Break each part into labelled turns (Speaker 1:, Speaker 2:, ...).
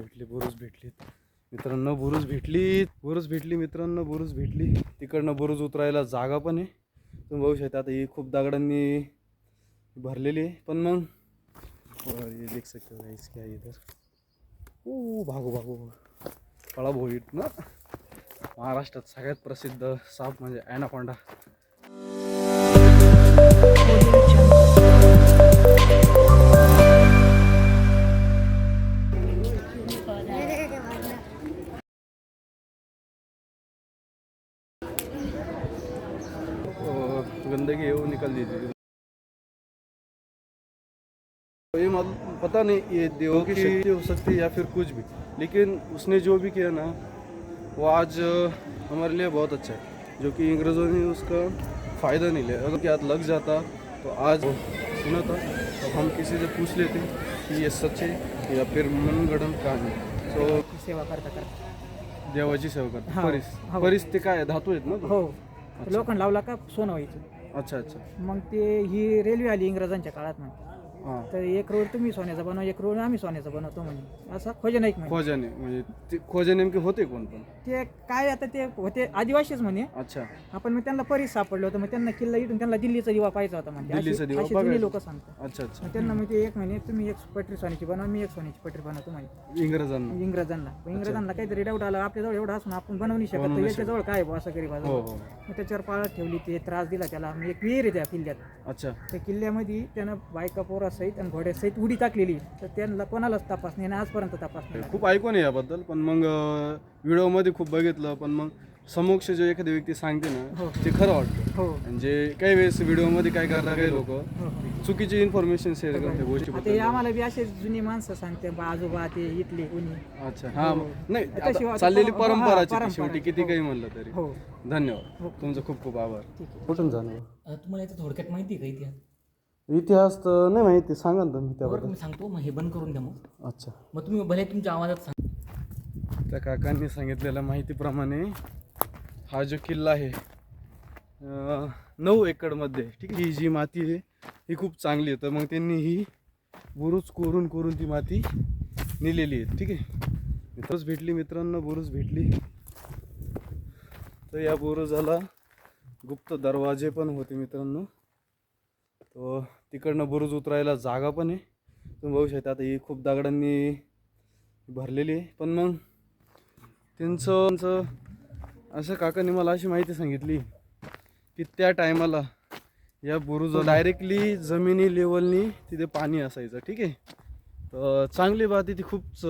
Speaker 1: भेटली बुरुज भेटलीत मित्रांनो बुरुज भेटली. बुरुज भेटली मित्रांनो बुरुज भेटली. तिकडनं बुरुज उतरायला जागा पण आहे. तुम्ही बघू शकता आता ही खूप दगडांनी भरलेली आहे. पण मग ये देख सकते हो गाइस क्या इधर. ओ भागो भागो कळा भोईट ना. महाराष्ट्रात सगळ्यात प्रसिद्ध साप म्हणजे ॲनाकोंडा गंदगी है वो निकल दी थी। ये पता नहीं ये देव की शक्ति हो सकती है या फिर कुछ भी। लेकिन उसने जो भी किया ना वो आज हमारे लिए बहुत अच्छा है। जो कि अंग्रेज़ों ने उसका फ़ायदा नहीं लिया। अगर हाथ लग जाता तो आज सुना था। तो हम किसी से पूछ लेते कि ये सच है या फिर मनगढ़ंत कहाणी सो
Speaker 2: सेवा करता करता।
Speaker 1: देवाची सेवा करतात
Speaker 2: हा,
Speaker 1: परीस
Speaker 2: हा.
Speaker 1: परीस ते काय धातू आहेत ना?
Speaker 2: हो. लोखंड लावला का? सोनं व्हायचं.
Speaker 1: अच्छा अच्छा.
Speaker 2: मग ते ही रेल्वे आली इंग्रजांच्या काळात
Speaker 1: हां
Speaker 2: तर एक रोड तुम्ही सोन्याचा बनवा एक रोड आम्ही सोन्याचा बनवतो म्हणे. असं खोजे नाही म्हणे.
Speaker 1: खोजाने म्हणजे ते खोजे नेमके होते कोण पण?
Speaker 2: ते काय आता ते होते आदिवासीच म्हणे.
Speaker 1: अच्छा.
Speaker 2: आपण मग त्यांना परीस सापडलं होतं मग त्यांना किल्ला इथून त्यांना दिल्लीचा दिवा पाहिजे होता म्हणजे
Speaker 1: दिल्लीचा दिवा.
Speaker 2: जुनी लोक सांगतात.
Speaker 1: अच्छा अच्छा.
Speaker 2: मग त्यांना ते एक म्हणे तुम्ही एक पटरी सोन्याची बनवा मी एक सोन्याची पटरी बनवतो म्हणे.
Speaker 1: इंग्रजांना.
Speaker 2: इंग्रजांना. पण इंग्रजांना काहीतरी डाऊट आला आपल्याजवळ एवढं असून आपण बनवू नाही शकत. तर
Speaker 1: नाही
Speaker 2: याच्याजवळ काय बुवा असं गरीब
Speaker 1: हो हो.
Speaker 2: मग त्याच्यावर पाळत ठेवली ते त्रास दिला त्याला. एक विहीर आहे त्या किल्ल्यात.
Speaker 1: अच्छा.
Speaker 2: त्या किल्ल्यामध्ये त्यानं बायका पोरासहित आणि घोड्यासहित उडी टाकलेली तर त्यांना कोणालाच तपास नाही आणि आजपर्यंत तपास नाही
Speaker 1: खूप ऐकून आहे याबद्दल पण मग व्हिडिओमध्ये खूप बघितलं पण मग समक्ष जो एखादी व्यक्ती सांगते ना
Speaker 2: हो.
Speaker 1: ते खरं वाटतं.
Speaker 2: हो.
Speaker 1: म्हणजे काही वेळेस व्हिडिओमध्ये काय करतात काही लोक
Speaker 2: हो.
Speaker 1: चुकीची इन्फॉर्मेशन शेअर करते
Speaker 2: आता
Speaker 1: गोष्टी
Speaker 2: हे आम्हाला बी असे जुनी माणसं सांगते बा आजोबा ते इथले कोणी
Speaker 1: अच्छा हा. नाही
Speaker 2: तशी
Speaker 1: आता
Speaker 2: आता
Speaker 1: चाललेली
Speaker 2: हा, परंपरा.
Speaker 1: शेवटी किती. काही म्हणलं तरी.
Speaker 2: हो.
Speaker 1: धन्यवाद. तुमचं खूप खूप आभार.
Speaker 2: ठीक आहे.
Speaker 1: कुठून जाणवं
Speaker 3: अ, तुम्हाला याचं थोडक्यात माहिती आहे का इतिहास?
Speaker 1: इतिहास तर नाही माहिती सांगा ना तुम्ही
Speaker 3: बरं
Speaker 1: त्याबद्दल
Speaker 3: मी सांगतो मग हे बंद करून द्या मग.
Speaker 1: अच्छा.
Speaker 3: मग तुम्ही भले तुमच्या आवाजात सांग.
Speaker 1: त्या काकांनी सांगितलेल्या माहितीप्रमाणे हा जो किल्ला आहे अं, नऊ एकरमध्ये ठीक आहे ही जी माती आहे ही खूप चांगली आहे. तर मग त्यांनी ही बुरुज कोरून कोरून ती माती नेलेली आहे ठीक आहे. मित्रच भेटली मित्रांनो बुरुज भेटली. तर या बुरुजाला गुप्त दरवाजे पण होते मित्रांनो. तो तिकडनं बुरुज उतरायला जागा पण आहे. तुम्ही बघू शकता आता ही खूप दगडांनी भरलेली आहे. पण मग त्यांचं त्यांचं असं काकांनी मला अशी माहिती सांगितली की त्या टायमाला या बुरुज डायरेक्टली जमिनी लेवलनी तिथे पाणी असायचं ठीक आहे? तर चांगली बात आहे ती खूप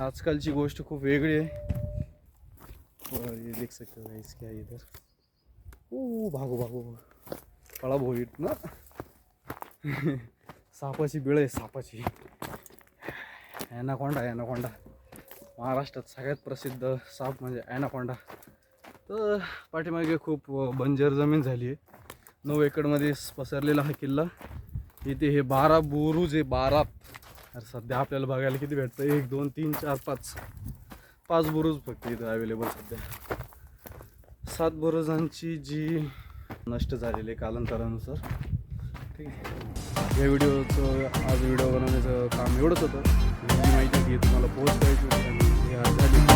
Speaker 1: आजकालची गोष्ट खूप वेगळी आहे. और ये देख सकते हो गाइस इधर? ओ भागो भागो. पळा भोईट ना. सापाची बिळ आहे सापाची. ॲनाकोंडा ॲनाकोंडा महाराष्ट्रात सगळ्यात प्रसिद्ध साप म्हणजे ॲनाकोंडा तर पाठीमागे खूप बंजर जमीन झाली आहे. नऊ एकरमध्ये पसरलेला हा किल्ला. इथे हे बारा बुरुज आहे बारा अरे सध्या आपल्याला बघायला किती भेटतं? एक दोन तीन चार पाच. पाच बुरुज फक्त इथं अवेलेबल सध्या. सात बुरुजांची जी नष्ट झालेले कालांतरानुसार. ठीक आहे. या व्हिडिओचं आज व्हिडिओ बनवण्याचं काम एवढंच होतं. ही माहिती ती तुम्हाला पोहोच करायची होती आणि हे आज झाली.